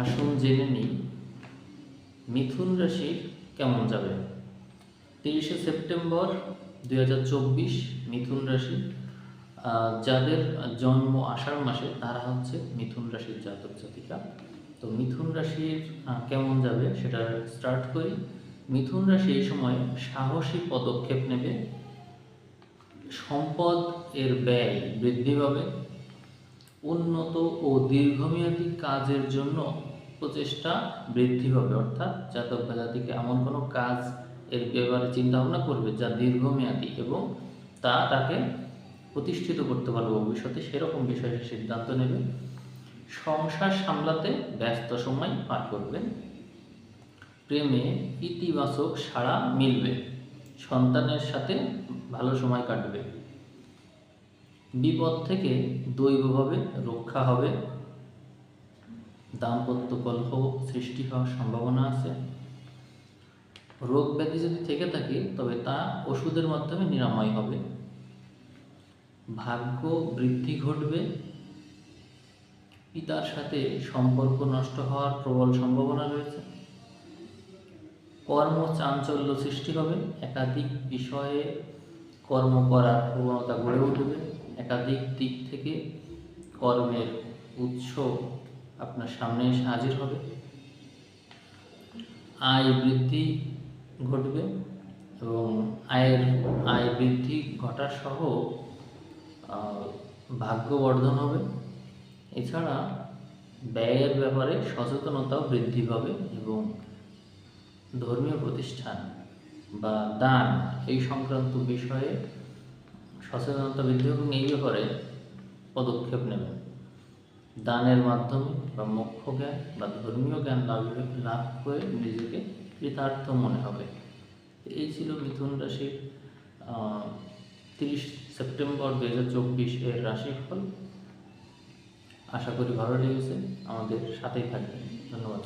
আসুন জেনে নিই, মিথুন রাশির কেমন যাবে? তিরিশে সেপ্টেম্বর দুই হাজার চব্বিশ, মিথুন রাশি। যাদের জন্ম আষাঢ় মাসে, তারা হচ্ছে মিথুন রাশির জাতক জাতিকা। তো মিথুন রাশির কেমন যাবে সেটা স্টার্ট করি। মিথুন রাশি এই সময় সাহসী পদক্ষেপ নেবে। সম্পদ এর ব্যয় বৃদ্ধি পাবে। উন্নত ও দীর্ঘমেয়াদী কাজের জন্য প্রচেষ্টা বৃদ্ধি পাবে অর্থাৎ জাতক বা জাতিকে এমন কোনো কাজ এর ব্যাপারে চিন্তা ভাবনা করবে যা দীর্ঘমেয়াদী এবং তা তাকে প্রতিষ্ঠিত করতে পারবে ভবিষ্যতে। সেরকম বিষয়ে সিদ্ধান্ত নেবে। সংসার সামলাতে ব্যস্ত সময় পার করবেন প্রেমে ইতিবাচক সাড়া মিলবে। সন্তানের সাথে ভালো সময় কাটবে। বিপদ থেকে দৈবভাবে রক্ষা হবে। দাম্পত্য কলহ সৃষ্টি হওয়ার সম্ভাবনা আছে। রোগ ব্যাধি যদি থেকে থাকে, তবে তা ওষুধের মাধ্যমে নিরাময় হবে। ভাগ্য বৃদ্ধি ঘটবে। পিতার সাথে সম্পর্ক নষ্ট হওয়ার প্রবল সম্ভাবনা রয়েছে। কর্ম চাঞ্চল্য সৃষ্টি হবে। একাধিক বিষয়ে কর্ম করার প্রবণতা গড়ে উঠবে। একাধিক দিক থেকে কর্মের উৎস আপনার সামনে এসে হাজির হবে। আয় বৃদ্ধি ঘটবে এবং আয়ের, আয় বৃদ্ধি ঘটার সহ ভাগ্যবর্ধন হবে। এছাড়া ব্যয়ের ব্যাপারে সচেতনতাও বৃদ্ধি পাবে এবং ধর্মীয় প্রতিষ্ঠান বা দান এই সংক্রান্ত বিষয়ে সচেতনতা বৃদ্ধি এবং এই ব্যাপারে পদক্ষেপ নেবেন দানের মাধ্যমে বা মোক্ষ জ্ঞান বা ধর্মীয় জ্ঞান লাভ লাভ করে নিজেকে কৃতার্থ মনে হবে। এই ছিল মিথুন রাশির তিরিশ সেপ্টেম্বর দু হাজার চব্বিশ এর রাশিফল। আশা করি ভালো লেগেছে। আমাদের সাথেই থাকবেন। ধন্যবাদ